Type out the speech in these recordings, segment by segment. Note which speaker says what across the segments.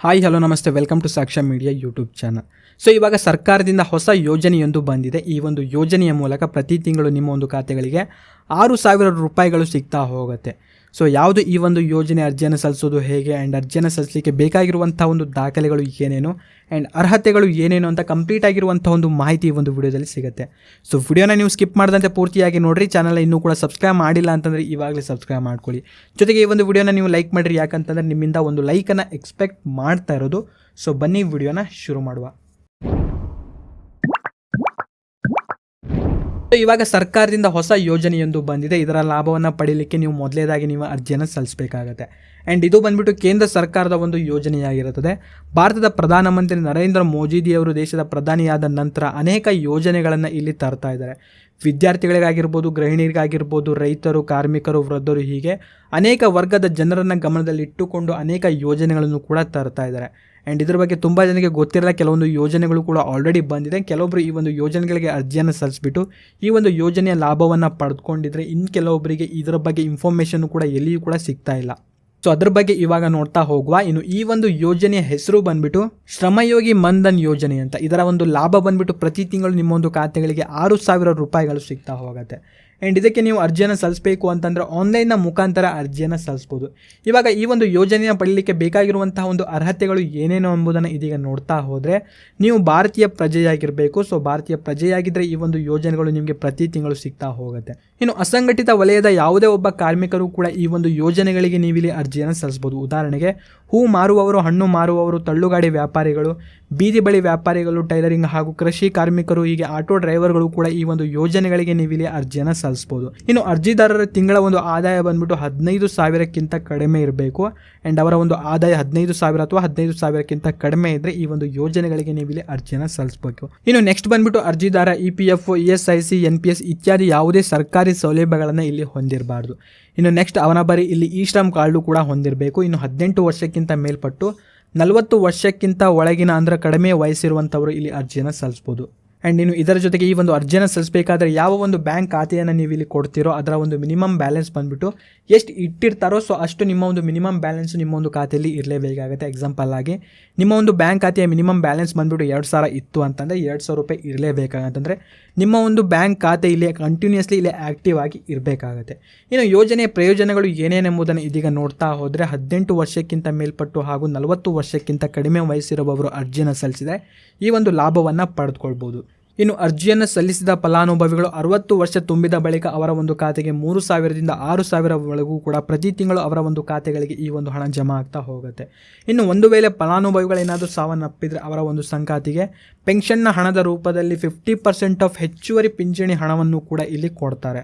Speaker 1: Hi hello ನಮಸ್ತೆ welcome to Sakshya media YouTube channel so ಇವಾಗ ಸರ್ಕಾರದಿಂದ ಹೊಸ ಯೋಜನೆಯೊಂದು ಬಂದಿದೆ. ಈ ಒಂದು ಯೋಜನೆಯ ಮೂಲಕ ಪ್ರತಿ ತಿಂಗಳು ನಿಮ್ಮ ಒಂದು ಖಾತೆಗಳಿಗೆ ಆರು ಸಾವಿರ ರೂಪಾಯಿಗಳು ಸಿಗ್ತಾ ಹೋಗುತ್ತೆ. ಸೊ ಯಾವುದು ಈ ಒಂದು ಯೋಜನೆ ಅರ್ಜಿಯನ್ನು ಸಲ್ಲಿಸೋದು ಹೇಗೆ ಆ್ಯಂಡ್ ಅರ್ಜಿಯನ್ನು ಸಲ್ಲಿಸಲಿಕ್ಕೆ ಬೇಕಾಗಿರುವಂಥ ಒಂದು ದಾಖಲೆಗಳು ಏನೇನು ಆ್ಯಂಡ್ ಅರ್ಹತೆಗಳು ಏನೇನು ಅಂತ ಕಂಪ್ಲೀಟ್ ಆಗಿರುವಂಥ ಒಂದು ಮಾಹಿತಿ ಈ ಒಂದು ವಿಡಿಯೋದಲ್ಲಿ ಸಿಗುತ್ತೆ. ಸೊ ವಿಡಿಯೋನ ನೀವು ಸ್ಕಿಪ್ ಮಾಡದಂತೆ ಪೂರ್ತಿಯಾಗಿ ನೋಡಿರಿ. ಚಾನಲ್ ಇನ್ನೂ ಕೂಡ ಸಬ್ಸ್ಕ್ರೈಬ್ ಮಾಡಿಲ್ಲ ಅಂತಂದರೆ ಇವಾಗಲೇ ಸಬ್ಸ್ಕ್ರೈಬ್ ಮಾಡ್ಕೊಳ್ಳಿ. ಜೊತೆಗೆ ಈ ಒಂದು ವಿಡಿಯೋನ ನೀವು ಲೈಕ್ ಮಾಡಿರಿ. ಯಾಕಂತಂದರೆ ನಿಮ್ಮಿಂದ ಒಂದು ಲೈಕನ್ನು ಎಕ್ಸ್ಪೆಕ್ಟ್ ಮಾಡ್ತಾ ಇರೋದು. ಸೊ ಬನ್ನಿ ವಿಡಿಯೋನ ಶುರು ಮಾಡುವ. ಇವಾಗ ಸರ್ಕಾರದಿಂದ ಹೊಸ ಯೋಜನೆಯೊಂದು ಬಂದಿದೆ. ಇದರ ಲಾಭವನ್ನು ಪಡೀಲಿಕ್ಕೆ ನೀವು ಮೊದಲೇದಾಗಿ ನೀವು ಅರ್ಜಿಯನ್ನು ಸಲ್ಲಿಸಬೇಕಾಗತ್ತೆ. ಆ್ಯಂಡ್ ಇದು ಬಂದ್ಬಿಟ್ಟು ಕೇಂದ್ರ ಸರ್ಕಾರದ ಒಂದು ಯೋಜನೆಯಾಗಿರುತ್ತದೆ. ಭಾರತದ ಪ್ರಧಾನಮಂತ್ರಿ ನರೇಂದ್ರ ಮೋದಿಜಿಯವರು ದೇಶದ ಪ್ರಧಾನಿಯಾದ ನಂತರ ಅನೇಕ ಯೋಜನೆಗಳನ್ನು ಇಲ್ಲಿ ತರ್ತಾ ಇದ್ದಾರೆ. ವಿದ್ಯಾರ್ಥಿಗಳಿಗಾಗಿರ್ಬೋದು, ಗೃಹಿಣಿಯರಿಗಾಗಿರ್ಬೋದು, ರೈತರು, ಕಾರ್ಮಿಕರು, ವೃದ್ಧರು ಹೀಗೆ ಅನೇಕ ವರ್ಗದ ಜನರನ್ನು ಗಮನದಲ್ಲಿಟ್ಟುಕೊಂಡು ಅನೇಕ ಯೋಜನೆಗಳನ್ನು ಕೂಡ ತರ್ತಾ ಇದ್ದಾರೆ. ಆ್ಯಂಡ್ ಇದ್ರ ಬಗ್ಗೆ ತುಂಬ ಜನಕ್ಕೆ ಗೊತ್ತಿರಲ್ಲ, ಕೆಲವೊಂದು ಯೋಜನೆಗಳು ಕೂಡ ಆಲ್ರೆಡಿ ಬಂದಿದೆ. ಕೆಲವೊಬ್ಬರು ಈ ಒಂದು ಯೋಜನೆಗಳಿಗೆ ಅರ್ಜಿಯನ್ನು ಸಲ್ಲಿಸ್ಬಿಟ್ಟು, ಈ ಒಂದು ಯೋಜನೆಯ ಲಾಭವನ್ನು ಪಡೆದುಕೊಂಡಿದ್ರೆ ಇನ್ನು ಕೆಲವೊಬ್ಬರಿಗೆ ಇದರ ಬಗ್ಗೆ ಇನ್ಫಾರ್ಮೇಷನ್ ಕೂಡ ಎಲ್ಲಿಯೂ ಕೂಡ ಸಿಗ್ತಾ ಇಲ್ಲ. ಸೊ ಅದ್ರ ಬಗ್ಗೆ ಇವಾಗ ನೋಡ್ತಾ ಹೋಗುವ. ಇನ್ನು ಈ ಒಂದು ಯೋಜನೆಯ ಹೆಸರು ಬಂದ್ಬಿಟ್ಟು ಶ್ರಮಯೋಗಿ ಮಂದನ್ ಯೋಜನೆ ಅಂತ. ಇದರ ಒಂದು ಲಾಭ ಬಂದ್ಬಿಟ್ಟು ಪ್ರತಿ ತಿಂಗಳು ನಿಮ್ಮೊಂದು ಖಾತೆಗಳಿಗೆ ಆರು ಸಾವಿರ ರೂಪಾಯಿಗಳು ಸಿಗ್ತಾ ಹೋಗುತ್ತೆ. ಆ್ಯಂಡ್ ಇದಕ್ಕೆ ನೀವು ಅರ್ಜಿಯನ್ನು ಸಲ್ಲಿಸಬೇಕು ಅಂತಂದರೆ ಆನ್ಲೈನ್ನ ಮುಖಾಂತರ ಅರ್ಜಿಯನ್ನು ಸಲ್ಲಿಸ್ಬೋದು. ಇವಾಗ ಈ ಒಂದು ಯೋಜನೆಯನ್ನು ಪಡೀಲಿಕ್ಕೆ ಬೇಕಾಗಿರುವಂತಹ ಒಂದು ಅರ್ಹತೆಗಳು ಏನೇನು ಎಂಬುದನ್ನು ಇದೀಗ ನೋಡ್ತಾ ಹೋದರೆ ನೀವು ಭಾರತೀಯ ಪ್ರಜೆಯಾಗಿರಬೇಕು. ಸೊ ಭಾರತೀಯ ಪ್ರಜೆಯಾಗಿದ್ದರೆ ಈ ಒಂದು ಯೋಜನೆಗಳು ನಿಮಗೆ ಪ್ರತಿ ತಿಂಗಳು ಸಿಗ್ತಾ ಹೋಗುತ್ತೆ. ಇನ್ನು ಅಸಂಘಟಿತ ವಲಯದ ಯಾವುದೇ ಒಬ್ಬ ಕಾರ್ಮಿಕರು ಕೂಡ ಈ ಒಂದು ಯೋಜನೆಗಳಿಗೆ ನೀವಿಲ್ಲಿ ಅರ್ಜಿಯನ್ನು ಸಲ್ಲಿಸ್ಬೋದು ಉದಾಹರಣೆಗೆ, ಹೂ ಮಾರುವವರು, ಹಣ್ಣು ಮಾರುವವರು, ತಳ್ಳುಗಾಡಿ ವ್ಯಾಪಾರಿಗಳು ಬೀದಿ ಬಳಿ ವ್ಯಾಪಾರಿಗಳು, ಟೈಲರಿಂಗ್ ಹಾಗೂ ಕೃಷಿ ಕಾರ್ಮಿಕರು, ಹೀಗೆ ಆಟೋ ಡ್ರೈವರ್ಗಳು ಕೂಡ ಈ ಒಂದು ಯೋಜನೆಗಳಿಗೆ ನೀವಿಲ್ಲಿ ಅರ್ಜಿಯನ್ನು ಸಲ್ಲಿಸ್ಬೋದು. ಇನ್ನು ಅರ್ಜಿದಾರರ ತಿಂಗಳ ಒಂದು ಆದಾಯ ಬಂದ್ಬಿಟ್ಟು ಹದಿನೈದು ಸಾವಿರಕ್ಕಿಂತ ಕಡಿಮೆ ಇರಬೇಕು. ಆ್ಯಂಡ್ ಅವರ ಒಂದು ಆದಾಯ ಹದಿನೈದು ಸಾವಿರ ಅಥವಾ ಹದಿನೈದು ಸಾವಿರಕ್ಕಿಂತ ಕಡಿಮೆ ಇದ್ದರೆ ಈ ಒಂದು ಯೋಜನೆಗಳಿಗೆ ನೀವಿಲ್ಲಿ ಅರ್ಜಿಯನ್ನು ಸಲ್ಲಿಸಬೇಕು. ಇನ್ನು ನೆಕ್ಸ್ಟ್ ಬಂದ್ಬಿಟ್ಟು ಅರ್ಜಿದಾರ E P F E S I C N P S ಇತ್ಯಾದಿ ಯಾವುದೇ ಸರ್ಕಾರಿ ಸೌಲಭ್ಯಗಳನ್ನು ಇಲ್ಲಿ ಹೊಂದಿರಬಾರ್ದು. ಇನ್ನು ನೆಕ್ಸ್ಟ್ ಅವನ ಬರೀ ಇಲ್ಲಿ ಈ ಶ್ರಮ್ ಕಾರ್ಡು ಕೂಡ ಹೊಂದಿರಬೇಕು. ಇನ್ನು ಹದಿನೆಂಟು ವರ್ಷಕ್ಕಿಂತ ಮೇಲ್ಪಟ್ಟು ನಲವತ್ತು ವರ್ಷಕ್ಕಿಂತ ಒಳಗಿನ ಅಂದರೆ ಕಡಿಮೆ ವಯಸ್ಸಿರುವಂಥವರು ಇಲ್ಲಿ ಅರ್ಜಿಯನ್ನು ಸಲ್ಲಿಸ್ಬೋದು. ಆ್ಯಂಡ್ ನೀನು ಇದರ ಜೊತೆಗೆ ಈ ಒಂದು ಅರ್ಜಿಯನ್ನು ಸಲ್ಲಿಸಬೇಕಾದ್ರೆ ಯಾವ ಒಂದು ಬ್ಯಾಂಕ್ ಖಾತೆಯನ್ನು ನೀವು ಇಲ್ಲಿ ಕೊಡ್ತೀರೋ ಅದರ ಒಂದು ಮಿನಿಮಮ್ ಬ್ಯಾಲೆನ್ಸ್ ಬಂದುಬಿಟ್ಟು ಎಷ್ಟು ಇಟ್ಟಿರ್ತಾರೋ, ಸೊ ಅಷ್ಟು ನಿಮ್ಮ ಒಂದು ಮಿನಿಮಮ್ ಬ್ಯಾಲೆನ್ಸ್ ನಿಮ್ಮ ಒಂದು ಖಾತೆಯಲ್ಲಿ ಇರಲೇಬೇಕಾಗುತ್ತೆ ಎಕ್ಸಾಂಪಲ್ ಆಗಿ ನಿಮ್ಮ ಒಂದು ಬ್ಯಾಂಕ್ ಖಾತೆಯ ಮಿನಿಮಮ್ ಬ್ಯಾಲೆನ್ಸ್ ಬಂದುಬಿಟ್ಟು ಎರಡು ಸಾವಿರ ಇತ್ತು ಅಂತಂದರೆ ಎರಡು ಸಾವಿರ ರೂಪಾಯಿ ಇರಲೇಬೇಕಾಗತ್ತಂದರೆ ನಿಮ್ಮ ಒಂದು ಬ್ಯಾಂಕ್ ಖಾತೆ ಇಲ್ಲಿ ಕಂಟಿನ್ಯೂಸ್ಲಿ ಇಲ್ಲಿ ಆ್ಯಕ್ಟಿವ್ ಆಗಿ ಇರಬೇಕಾಗುತ್ತೆ. ಇನ್ನು ಯೋಜನೆಯ ಪ್ರಯೋಜನಗಳು ಏನೇನೆಂಬುದನ್ನು ಇದೀಗ ನೋಡ್ತಾ ಹೋದರೆ ಹದಿನೆಂಟು ವರ್ಷಕ್ಕಿಂತ ಮೇಲ್ಪಟ್ಟು ಹಾಗೂ ನಲವತ್ತು ವರ್ಷಕ್ಕಿಂತ ಕಡಿಮೆ ವಯಸ್ಸಿರುವವರು ಅರ್ಜಿಯನ್ನು ಸಲ್ಲಿಸಿದರೆ ಈ ಒಂದು ಲಾಭವನ್ನು ಪಡೆದುಕೊಳ್ಬೋದು. ಇನ್ನು ಅರ್ಜಿಯನ್ನು ಸಲ್ಲಿಸಿದ ಫಲಾನುಭವಿಗಳು ಅರವತ್ತು ವರ್ಷ ತುಂಬಿದ ಬಳಿಕ ಅವರ ಒಂದು ಖಾತೆಗೆ ಮೂರು ಸಾವಿರದಿಂದ ಆರು ಸಾವಿರವರೆಗೂ ಕೂಡ ಪ್ರತಿ ತಿಂಗಳು ಅವರ ಒಂದು ಖಾತೆಗಳಿಗೆ ಈ ಒಂದು ಹಣ ಜಮಾ ಆಗ್ತಾ ಹೋಗುತ್ತೆ. ಇನ್ನು ಒಂದು ವೇಳೆ ಫಲಾನುಭವಿಗಳೇನಾದರೂ ಸಾವನ್ನಪ್ಪಿದರೆ ಅವರ ಒಂದು ಸಂಗಾತಿಗೆ ಪೆನ್ಷನ್ನ ಹಣದ ರೂಪದಲ್ಲಿ ಫಿಫ್ಟಿ ಪರ್ಸೆಂಟ್ ಆಫ್ ಹೆಚ್ಚುವರಿ ಪಿಂಚಣಿ ಹಣವನ್ನು ಕೂಡ ಇಲ್ಲಿ ಕೊಡ್ತಾರೆ.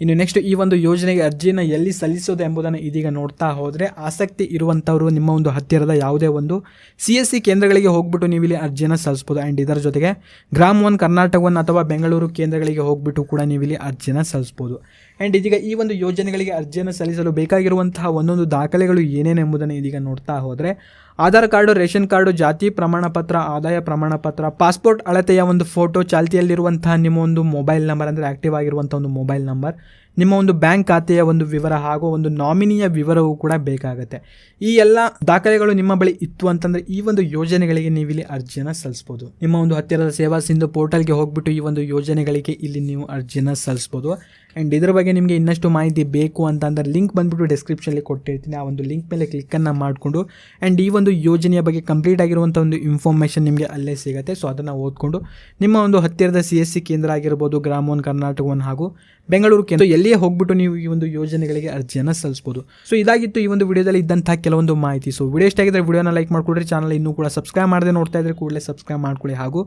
Speaker 1: ಇನ್ನು ನೆಕ್ಸ್ಟ್ ಈ ಒಂದು ಯೋಜನೆಗೆ ಅರ್ಜಿಯನ್ನು ಎಲ್ಲಿ ಸಲ್ಲಿಸೋದು ಎಂಬುದನ್ನು ಇದೀಗ ನೋಡ್ತಾ ಹೋದರೆ ಆಸಕ್ತಿ ಇರುವಂಥವರು ನಿಮ್ಮ ಒಂದು ಹತ್ತಿರದ ಯಾವುದೇ ಒಂದು ಸಿ ಎಸ್ ಸಿ ಕೇಂದ್ರಗಳಿಗೆ ಹೋಗ್ಬಿಟ್ಟು ನೀವು ಇಲ್ಲಿ ಅರ್ಜಿಯನ್ನು ಸಲ್ಲಿಸ್ಬೋದು. ಆ್ಯಂಡ್ ಇದರ ಜೊತೆಗೆ ಗ್ರಾಮ್ ಒನ್ ಕರ್ನಾಟಕ ಒನ್ ಅಥವಾ ಬೆಂಗಳೂರು ಕೇಂದ್ರಗಳಿಗೆ ಹೋಗ್ಬಿಟ್ಟು ಕೂಡ ನೀವು ಇಲ್ಲಿ ಅರ್ಜಿಯನ್ನು ಸಲ್ಲಿಸ್ಬೋದು. ಆ್ಯಂಡ್ ಇದೀಗ ಈ ಒಂದು ಯೋಜನೆಗಳಿಗೆ ಅರ್ಜಿಯನ್ನು ಸಲ್ಲಿಸಲು ಬೇಕಾಗಿರುವಂತಹ ಒಂದೊಂದು ದಾಖಲೆಗಳು ಏನೇನೆಂಬುದನ್ನು ಇದೀಗ ನೋಡ್ತಾ ಹೋದರೆ ಆಧಾರ್ ಕಾರ್ಡು, ರೇಷನ್ ಕಾರ್ಡು, ಜಾತಿ ಪ್ರಮಾಣ ಪತ್ರ ಆದಾಯ ಪ್ರಮಾಣ ಪತ್ರ ಪಾಸ್ಪೋರ್ಟ್ ಅಳತೆಯ ಒಂದು ಫೋಟೋ ಚಾಲ್ತಿಯಲ್ಲಿರುವಂತಹ ನಿಮ್ಮ ಒಂದು ಮೊಬೈಲ್ ನಂಬರ್ ಅಂದರೆ ಆಕ್ಟಿವ್ ಆಗಿರುವಂಥ ಒಂದು ಮೊಬೈಲ್ ನಂಬರ್ ನಿಮ್ಮ ಒಂದು ಬ್ಯಾಂಕ್ ಖಾತೆಯ ಒಂದು ವಿವರ ಹಾಗೂ ಒಂದು ನಾಮಿನಿಯ ವಿವರವೂ ಕೂಡ ಬೇಕಾಗುತ್ತೆ. ಈ ಎಲ್ಲ ದಾಖಲೆಗಳು ನಿಮ್ಮ ಬಳಿ ಇತ್ತು ಅಂತಂದರೆ ಈ ಒಂದು ಯೋಜನೆಗಳಿಗೆ ನೀವು ಇಲ್ಲಿ ಅರ್ಜಿಯನ್ನು ಸಲ್ಲಿಸ್ಬೋದು. ನಿಮ್ಮ ಒಂದು ಹತ್ತಿರದ ಸೇವಾ ಸಿಂಧು ಪೋರ್ಟಲ್ಗೆ ಹೋಗ್ಬಿಟ್ಟು ಈ ಒಂದು ಯೋಜನೆಗಳಿಗೆ ಇಲ್ಲಿ ನೀವು ಅರ್ಜಿಯನ್ನು ಸಲ್ಲಿಸ್ಬೋದು. ಆ್ಯಂಡ್ ಇದ್ರ ಬಗ್ಗೆ ನಿಮಗೆ ಇನ್ನಷ್ಟು ಮಾಹಿತಿ ಬೇಕು ಅಂತಂದರೆ ಲಿಂಕ್ ಬಂದುಬಿಟ್ಟು ಡಿಸ್ಕ್ರಿಪ್ಷನಲ್ಲಿ ಕೊಟ್ಟಿರ್ತೀನಿ. ಆ ಒಂದು ಲಿಂಕ್ ಮೇಲೆ ಕ್ಲಿಕ್ಕನ್ನು ಮಾಡಿಕೊಂಡು ಆ್ಯಂಡ್ ಈ ಒಂದು ಯೋಜನೆಯ ಬಗ್ಗೆ ಕಂಪ್ಲೀಟ್ ಆಗಿರುವಂಥ ಒಂದು ಇನ್ಫಾರ್ಮೇಷನ್ ನಿಮಗೆ ಅಲ್ಲೇ ಸಿಗುತ್ತೆ. ಸೊ ಅದನ್ನು ಓದ್ಕೊಂಡು, ನಿಮ್ಮ ಒಂದು ಹತ್ತಿರದ ಸಿ ಎಸ್ ಸಿ ಕೇಂದ್ರ ಆಗಿರ್ಬೋದು ಗ್ರಾಮ ಒನ್ ಹಾಗೂ ಬೆಂಗಳೂರು ಕೇಂದ್ರ ಎಲ್ಲಿಯೇ ಹೋಗ್ಬಿಟ್ಟು ನೀವು ಈ ಒಂದು ಯೋಜನೆಗಳಿಗೆ ಅರ್ಜಿಯನ್ನು ಸಲ್ಲಿಸ್ಬೋದು. ಸೊ ಇದಾಗಿತ್ತು ಈ ಒಂದು ವಿಡಿಯೋದಲ್ಲಿ ಇದ್ದಂಥ ಕೆಲವೊಂದು ಮಾಹಿತಿ. ಸೊ ವಿಡಿಯೋ ಇಷ್ಟ ಆಗಿದ್ರೆ ವಿಡಿಯೋನ ಲೈಕ್ ಮಾಡಿಕೊಡ್ರಿ ಚಾನಲ್ ಇನ್ನೂ ಕೂಡ ಸಬ್ಸ್ಕ್ರೈಬ್ ಮಾಡದೆ ನೋಡ್ತಾ ಇದ್ರೆ ಕೂಡಲೇ ಸಬ್ಸ್ಕ್ರೈಬ್ ಮಾಡ್ಕೊಳ್ಳಿ. ಹಾಗೂ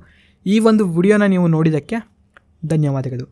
Speaker 1: ಈ ಒಂದು ವಿಡಿಯೋನ ನೀವು ನೋಡಿದ್ದಕ್ಕೆ ಧನ್ಯವಾದಗಳು.